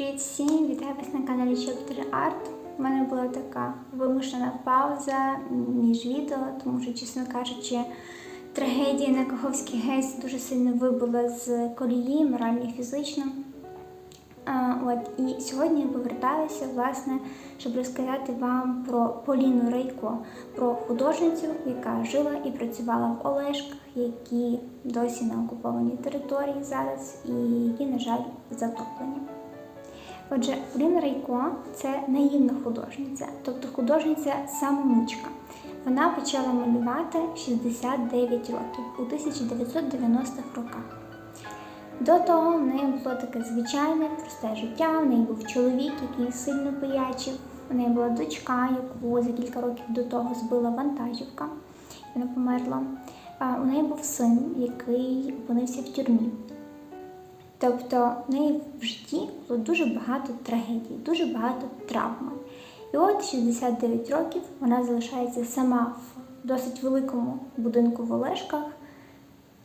Привіт всім! Вітаю вас на каналі Chapter Art. У мене була така вимушена пауза між відео, тому що, чесно кажучи, трагедія на Каховській ГЕС дуже сильно вибула з колії, морально і фізично. А, от, і сьогодні я повертаюся, власне, щоб розказати вам про Поліну Рейко, про художницю, яка жила і працювала в Олешках, які досі на окупованій території зараз, і які, на жаль, затоплені. Отже, Поліна Рейко це наївна художниця, тобто художниця самомучка. Вона почала малювати 69 років у 1990-х роках. До того в неї було таке звичайне, просте життя. В неї був чоловік, який сильно пиячив. У неї була дочка, яку за кілька років до того збила вантажівка. Вона померла. У неї був син, який опинився в тюрмі. Тобто в неї в житті було дуже багато трагедій, дуже багато травми. І от 69 років вона залишається сама в досить великому будинку в Олешках.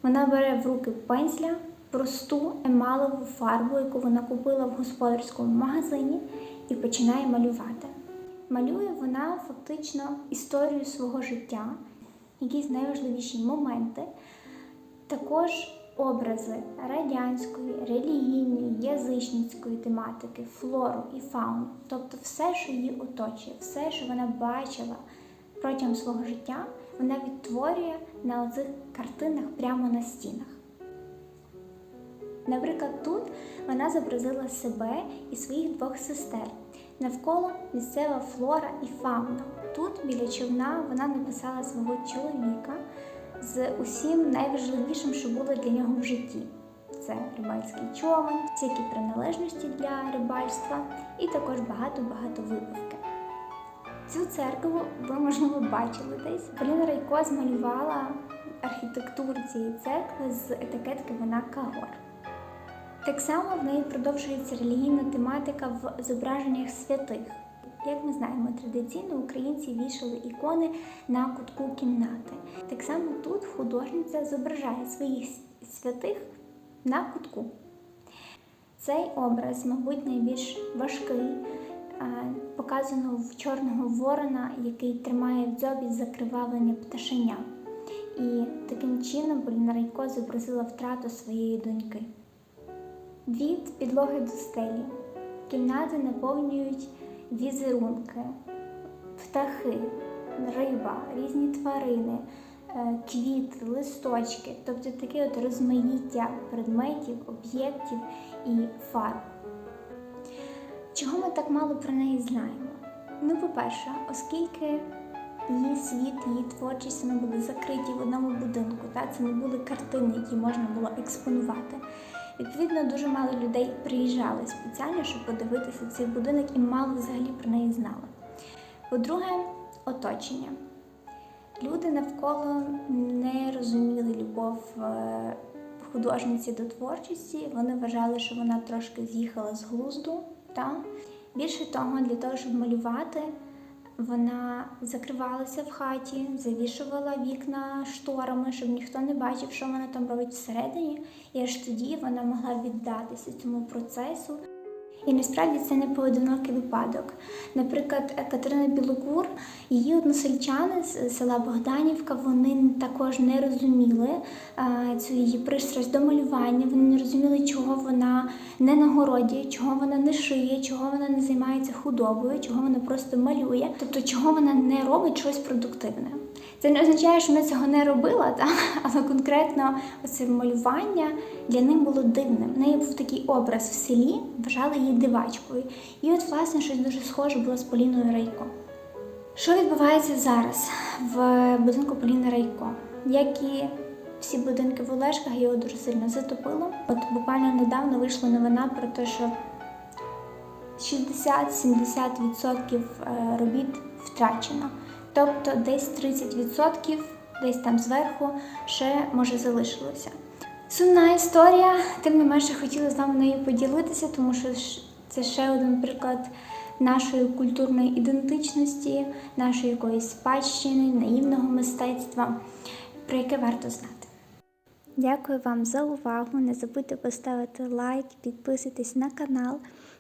Вона бере в руки пензля, просту емалову фарбу, яку вона купила в господарському магазині, і починає малювати. Малює вона фактично історію свого життя, якісь найважливіші моменти, також образи радянської, релігійної, язичницької тематики, флору і фауну, тобто все, що її оточує, все, що вона бачила протягом свого життя, вона відтворює на оцих картинах прямо на стінах. Наприклад, тут вона зобразила себе і своїх двох сестер. Навколо місцева флора і фауна. Тут біля човна вона написала свого чоловіка з усім найважливішим, що було для нього в житті. Це рибальський човен, всякі приналежності для рибальства і також багато-багато випивки. Цю церкву ви, можливо, бачили десь. Поліна Райко змалювала архітектуру цієї церкви з етикетки вона Кагор. Так само в неї продовжується релігійна тематика в зображеннях святих. Як ми знаємо, традиційно українці вішали ікони на кутку кімнати. Так само тут художниця зображає своїх святих на кутку. Цей образ, мабуть, найбільш важкий. Показано в чорного ворона, який тримає в дзьобі закривавлене пташеня. І таким чином Поліна Райко зобразила втрату своєї доньки. Від підлоги до стелі. Кімнати наповнюють візерунки, птахи, риба, різні тварини, е, квіти, листочки, тобто таке от розмаїття предметів, об'єктів і фарб. Чого ми так мало про неї знаємо? Ну, по-перше, оскільки її світ, її творчість вони були закриті в одному будинку, та це не були картини, які можна було експонувати. Відповідно, дуже мало людей приїжджали спеціально, щоб подивитися цей будинок і мало взагалі про неї знали. По-друге, оточення. Люди навколо не розуміли любов е, художниці до творчості. Вони вважали, що вона трошки з'їхала з глузду. Та? Більше того, для того, щоб малювати, вона закривалася в хаті, завішувала вікна шторами, щоб ніхто не бачив, що вона там робить всередині, і аж тоді вона могла віддатися цьому процесу. І насправді це не поодинокий випадок. Наприклад, Катерина Білокур, її односельчани з села Богданівка, вони також не розуміли цю її пристрасть до малювання. Вони не розуміли, чого вона не на городі, чого вона не шиє, чого вона не займається худобою, чого вона просто малює, тобто чого вона не робить щось продуктивне. Це не означає, що вона цього не робила, та? але конкретно оце малювання для них було дивним. В неї був такий образ в селі, вважали її дивачкою. І от, власне, щось дуже схоже було з Поліною Рейко. Що відбувається зараз в будинку Поліни Рейко? Як і всі будинки в Олешках, його дуже сильно затопило. От буквально недавно вийшла новина про те, що 60-70% робіт втрачено. Тобто десь 30%, десь там зверху, ще може залишилося. Сумна історія, тим не менше хотіла з вами нею поділитися, тому що це ще один приклад нашої культурної ідентичності, нашої якоїсь спадщини, наївного мистецтва, про яке варто знати. Дякую вам за увагу. Не забудьте поставити лайк, підписуйтесь на канал.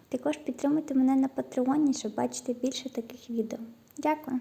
Також підтримуйте мене на Патреоні, щоб бачити більше таких відео. Дякую!